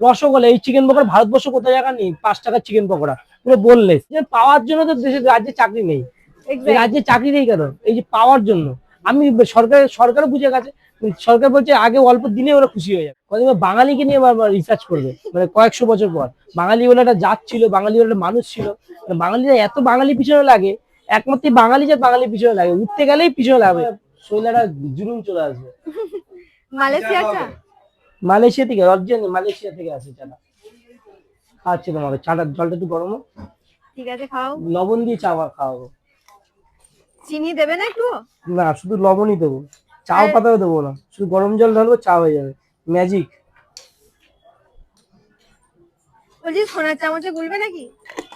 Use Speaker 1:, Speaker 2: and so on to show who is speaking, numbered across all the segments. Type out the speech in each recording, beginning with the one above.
Speaker 1: রসগোল্লা এই চিকেন পকোড়া ভারতবর্ষ কোথায় জায়গা নেই? পাঁচ টাকার চিকেন পকোড়া। পুরো বললে যে পাওয়ার জন্য তো দেশের রাজ্যে চাকরি নেই। রাজ্যে চাকরি নেই কেন? এই যে পাওয়ার জন্য। আমি সরকার সরকারও বুঝে গেছে। সরকার বলছে আগে অল্প দিনে ওরা খুশি হয়ে যাবে। কদিন বাঙালিকে নিয়ে রিসার্চ করবে। মানে কয়েকশো বছর পর। বাঙালি বলে একটা জাত ছিল বাঙালি বলে একটা মানুষ ছিল। মানে বাঙালিরা এত বাঙালি পিছনে লাগে একমাত্র বাঙালি জাত বাঙালি পিছনে লাগে। উঠতে গেলেই পিছনে লাগবে। শৈলাটা জুলুম চলে আসবে।
Speaker 2: মালয়েশিয়ার চা
Speaker 1: মালয়েশিয়া থেকে অরিজিনাল মালয়েশিয়া থেকে আসে চাটা খাওয়াচ্ছি তোমাকে চাটা জলটা একটু গরম হোক,
Speaker 2: ঠিক আছে খাও।
Speaker 1: লবণ দিয়ে চা খাওয়াবো।
Speaker 2: চিনি দেবে না একটু?
Speaker 1: না শুধু লবণই দেবো। চাও পাতাও দেবো না। শুধু গরম জল ঢালবো চা হয়ে যাবে। ম্যাজিক
Speaker 2: বলছি সোনার চামচে গুলবে নাকি?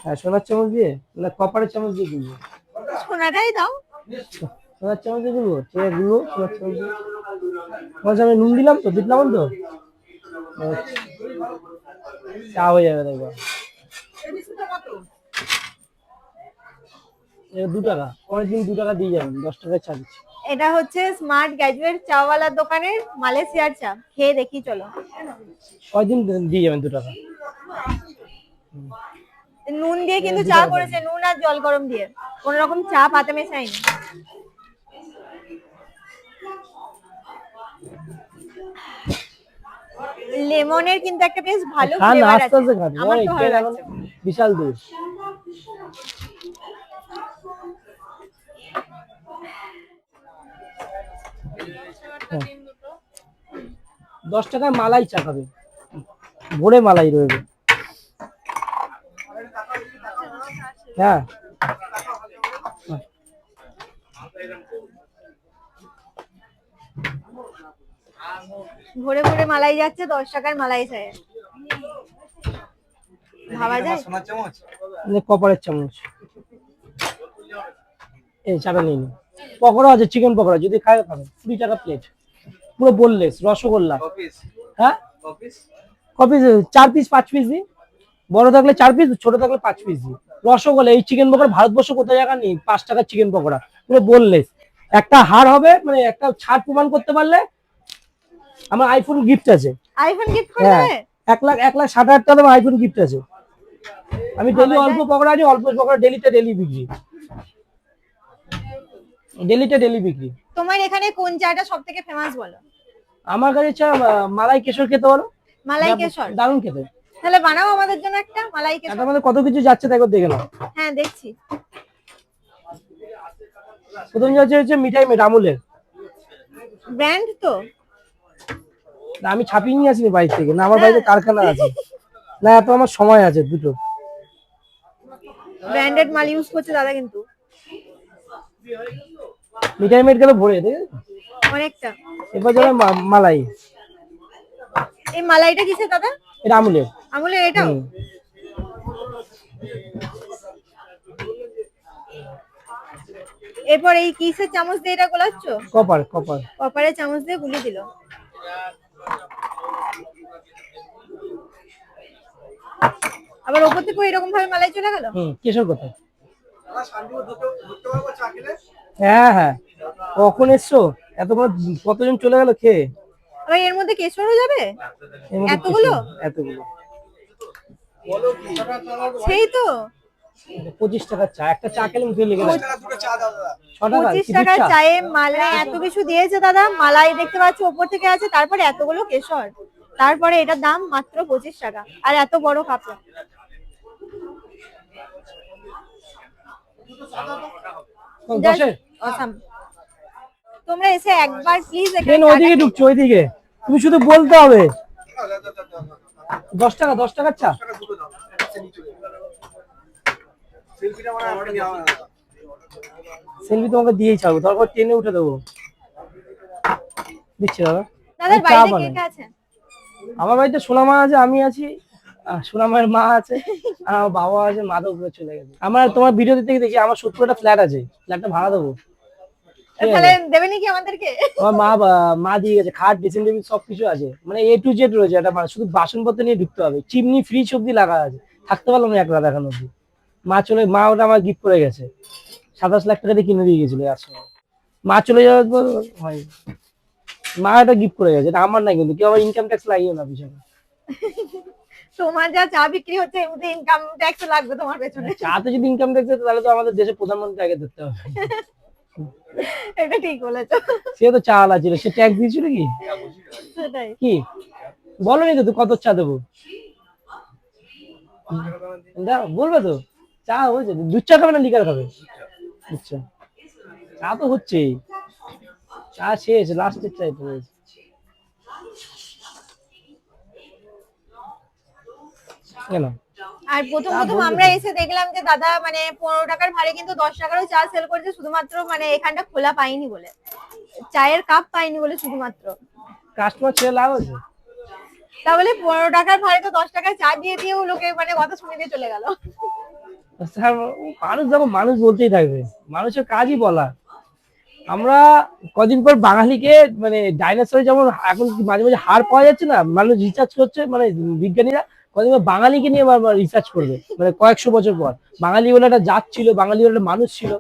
Speaker 1: হ্যাঁ সোনার চামচ দিয়ে না কপারের চামচ দিয়ে গুলবো।
Speaker 2: সোনাটাই দাও।
Speaker 1: সোনার চামচ সোনার তোমার আমি নুন দিলাম তো দিলাম তো? আচ্ছা। চা হয়ে যাবে দেখবা। দু টাকা অনেকদিন দু টাকা দিয়ে যাবেন দশ টাকায় চা দিচ্ছি।
Speaker 2: এটা হচ্ছে স্মার্ট গ্র্যাজুয়েট চাওয়ালার দোকানের মালয়েশিয়ার চা খেয়ে দেখি চলো।
Speaker 1: কয়দিন দিয়ে যাবেন দু টাকা।
Speaker 2: নুন দিয়ে কিন্তু চা করেছে নুন আর জল গরম দিয়ে। কোন রকম চা পাতে মেশাইনি লেমনের কিন্তু একটা বেশ ভালো ফ্লেভার আছে। আমার তো ভালো লাগছে।
Speaker 1: বিশাল দূর হ্যাঁ। দশ টাকায় মালাই চা খাবে। ভোরে মালাই রয়েবে হ্যাঁ।
Speaker 2: ভোরে ভোরে মালাই যাচ্ছে দশ টাকার মালাই চায় ভাবা যায়?
Speaker 3: সোনার চামচ?
Speaker 1: এই চাটা নিয়ে নিন। পকোড়া আছে চিকেন পকোড়া যদি খায় খাবে। কুড়ি টাকা প্লেট পুরো বললেস রসগোল্লা। হ্যাঁ?
Speaker 3: অফিস
Speaker 1: কপি চার পিস পাঁচ পিস দিই। বড় থাকলে চার পিস ছোট থাকলে পাঁচ পিস দিই। রসগোল্লা এই চিকেন পকোড়া ভারতবর্ষ কোথায় জায়গা নেই? পাঁচ টাকার চিকেন পকোড়া। পুরো বললেস একটা হার হবে মানে একটা ছাড় প্রমাণ করতে পারলে আমার আইফোন গিফট আছে।
Speaker 2: আইফোন গিফট করে
Speaker 1: হ্যাঁ এক লাখ এক লাখ ষাট হাজার টাকা দাম আইফোন গিফট আছে। আমি ডেলি অল্প। পকোড়া আনি অল্প পকোড়া ডেলিতে ডেলি বিক্রি। ডেলিতে ডেলি বিক্রি।
Speaker 2: তোমার এখানে কোন চাটা সব থেকে ফেমাস বলো?
Speaker 1: আমার কাছে চা মালাই কেশর খেতে বলো।
Speaker 2: মালাই কেশর?
Speaker 1: দারুণ খেতে।
Speaker 2: তাহলে বানাও আমাদের জন্য একটা মালাই কেশর।
Speaker 1: মধ্যে কত কিছু যাচ্ছে তাই দেখে নাও।
Speaker 2: হ্যাঁ দেখছি।
Speaker 1: প্রথম যাচ্ছে হচ্ছে মিঠাই আমুলের
Speaker 2: ব্র্যান্ড তো?
Speaker 1: না, আমি ছাপিয়ে নিয়ে আসিনি বাড়ি থেকে না আমার বাড়িতে কারখানা আছে। না এত আমার সময় আছে দুটো।
Speaker 2: ব্র্যান্ডেড মাল ইউজ করছে দাদা কিন্তু।
Speaker 1: মিঠাই মেট গেলে ভরে দেখে
Speaker 2: অনেকটা।
Speaker 1: এবার যাবে মালাই।
Speaker 2: এই মালাইটা কিসে দাদা?
Speaker 1: এটা আমুলের।
Speaker 2: আমুলের
Speaker 1: হুম।
Speaker 2: এরপর এই কিসের চামচ দিয়ে এটা গোলাচ্ছ?
Speaker 1: Copper copper.
Speaker 2: কপারের চামচ দিয়ে গুলে দিল। আবার ওপর থেকে এরকম ভাবে মালাই চলে গেল?
Speaker 1: হুম কেশর কোথায়? হ্যাঁ হ্যাঁ। কখন এসছো? এতক্ষণ কতজন চলে গেল খেয়ে?
Speaker 2: আবার এর মধ্যে কেশরও যাবে? এতগুলো?
Speaker 1: এতগুলো।
Speaker 2: সেই তো।
Speaker 1: পঁচিশ টাকার চা একটা চা খেলে মুখে লেগে
Speaker 2: পঁচিশ টাকার চায়ে মালাই এত কিছু দিয়েছে দাদা। মালাই দেখতে পাচ্ছি ওপর থেকে আছে তারপরে এতগুলো কেশর। তারপরে এটার দাম মাত্র পঁচিশ টাকা। আর এত বড় কাপড়।
Speaker 1: দশের
Speaker 2: তোমরা এসে একবার প্লিজ
Speaker 1: ট্রেন ওইদিকে ঢুকছো ওইদিকে। তুমি শুধু বলতে হবে। দশ টাকা দশ টাকার চা।
Speaker 3: টাকা।
Speaker 1: সেলফি তোমাকে দিয়েই ছাড়বো তারপর ট্রেনে উঠে দেবো। দিচ্ছি দাদা। আমার বাড়িতে সোনামা আছে আমি আছি। আহ, সোনামায়ের মা আছে আর আমার বাবা আছে মাধব করে চলে গেছে। আমার তোমার ভিডিও থেকে দেখি আমার সত্তর একটা ফ্ল্যাট আছে ফ্ল্যাটটা ভাড়া দেবো।
Speaker 2: তাহলে আমাদেরকে?
Speaker 1: আমার মা মা দিয়ে গেছে খাট ড্রেসিং টেবিল সবকিছু আছে। মানে এ টু জেড রয়েছে এটা মানে শুধু বাসনপত্র নিয়ে ঢুকতে হবে। চিমনি লাগা আছে। থাকতে পারলাম না এক রাত এখন অব্দি মা চলে মা ওটা আমার গিফট করে গেছে। সাতাশ লাখ টাকা দিয়ে কিনে দিয়ে গেছিল এক সময় মা চলে যাওয়ার পর হয়। মা এটা গিফট করে গেছে এটা আমার নাই কিন্তু কেউ আবার ইনকাম ট্যাক্স লাগিও না পিছনে।
Speaker 2: তোমার যা চা বিক্রি হচ্ছে এমনিতে ইনকাম ট্যাক্স লাগবে তোমার পেছনে।
Speaker 1: চাতে যদি ইনকাম ট্যাক্স তাহলে তো আমাদের দেশের প্রধানমন্ত্রী আগে ধরতে হবে।
Speaker 2: এটা ঠিক বলেছ।
Speaker 1: সে তো চা আলা ছিল সে ট্যাক্স দিয়েছিল কি?
Speaker 2: সেটাই।
Speaker 1: কি? বলো নি তো তুই কত চা দেবো? দাও বলবে তো? চা হয়েছে দুধ চা খাবে না লিকার খাবে? আচ্ছা। চা তো হচ্ছেই। চা শেষ লাস্টের চা এটা রয়েছে
Speaker 2: আর প্রথম প্রথম আমরা এসে দেখলাম যে দাদা মানে পনেরো টাকার ভাড়ে কিন্তু দশ টাকারও চা সেল করছে শুধুমাত্র মানে এখানটা খোলা পাইনি বলে। চায়ের কাপ পাইনি বলে শুধুমাত্র।
Speaker 1: কাস্টমার ছেড়ে লাভ আছে?
Speaker 2: তাহলে পনেরো টাকার ভাড়ে তো দশ টাকার চা দিয়ে দিয়েও লোকে মানে কথা শুনে দিয়ে চলে গেল।
Speaker 1: স্যার, মানুষ দেখো মানুষ বলতেই থাকবে। মানুষের কাজই বলা। আমরা কদিন পর বাঙালিকে মানে ডাইনোসরে যেমন এখন মাঝে মাঝে হার পাওয়া যাচ্ছে না মানুষ রিচার্জ করছে মানে বিজ্ঞানীরা কদিন বাঙালিকে নিয়ে রিসার্চ করবে। মানে কয়েকশো বছর পর। বাঙালি বলে একটা জাত ছিল বাঙালি বলে একটা মানুষ ছিল।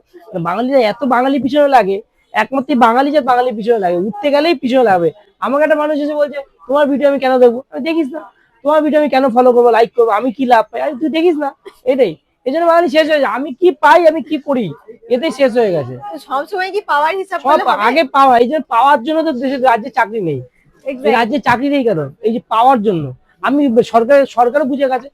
Speaker 1: বাঙালিরা এত বাঙালি পিছনে লাগে একমাত্র বাঙালি যে বাঙালি পিছনে লাগে। উঠতে গেলেই পিছনে লাগবে আমাকে একটা মানুষ এসে বলছে তোমার ভিডিও আমি কেন দেখব? আমি দেখিস না। তোমার ভিডিও আমি কেন ফলো করব লাইক করব? আমি কি লাভ পাই? তুই দেখিস না। এটাই। এই জন্য বাঙালি শেষ হয়ে যায়। আমি কি পাই আমি কি করি? এতেই শেষ হয়ে গেছে।
Speaker 2: সবসময় কি পাওয়ার হিসাব?
Speaker 1: আগে পাওয়া। এই জন্য পাওয়ার জন্য তো দেশের রাজ্যে চাকরি নেই। রাজ্যে চাকরি নেই কেন? এই যে পাওয়ার জন্য। আমি সরকার সরকারও বুঝে গেছে।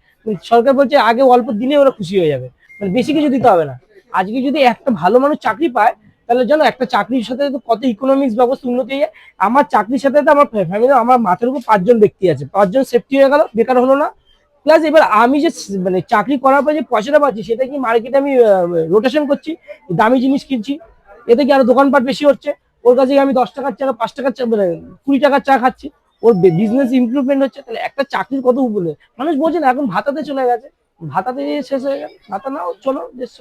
Speaker 1: সরকার বলছে আগে অল্প দিনে ওরা খুশি হয়ে যাবে। মানে বেশি কিছু দিতে হবে না। আজকে যদি একটা ভালো মানুষ চাকরি পায়, তাহলে জানো, একটা চাকরির সাথে কত ইকোনমিক্স ব্যবস্থা উন্নতি হয়ে আমার চাকরির সাথে তো আমার ফ্যামিলি আমার মাথার উপর পাঁচজন ব্যক্তি আছে। পাঁচজন সেফটি হয়ে গেল, বেকার হলো না। প্লাস এবার আমি যে মানে চাকরি করার পর যে পয়সাটা পাচ্ছি, সেটা কি মার্কেটে আমি রোটেশন করছি, দামি জিনিস কিনছি। এতে কি আরও দোকানপাট বেশি হচ্ছে? ওর কাছে আমি দশ টাকার চা, পাঁচ টাকার চা মানে কুড়ি টাকার চা খাচ্ছি? ওর বিজনেস ইমপ্রুভমেন্ট হচ্ছে, তাহলে একটা চাকরির কত উপরে। মানুষ বলছে না, এখন ভাতাতে চলে গেছে। ভাতাতে শেষ হয়ে গেল। ভাতা নাও, চলো দেশ।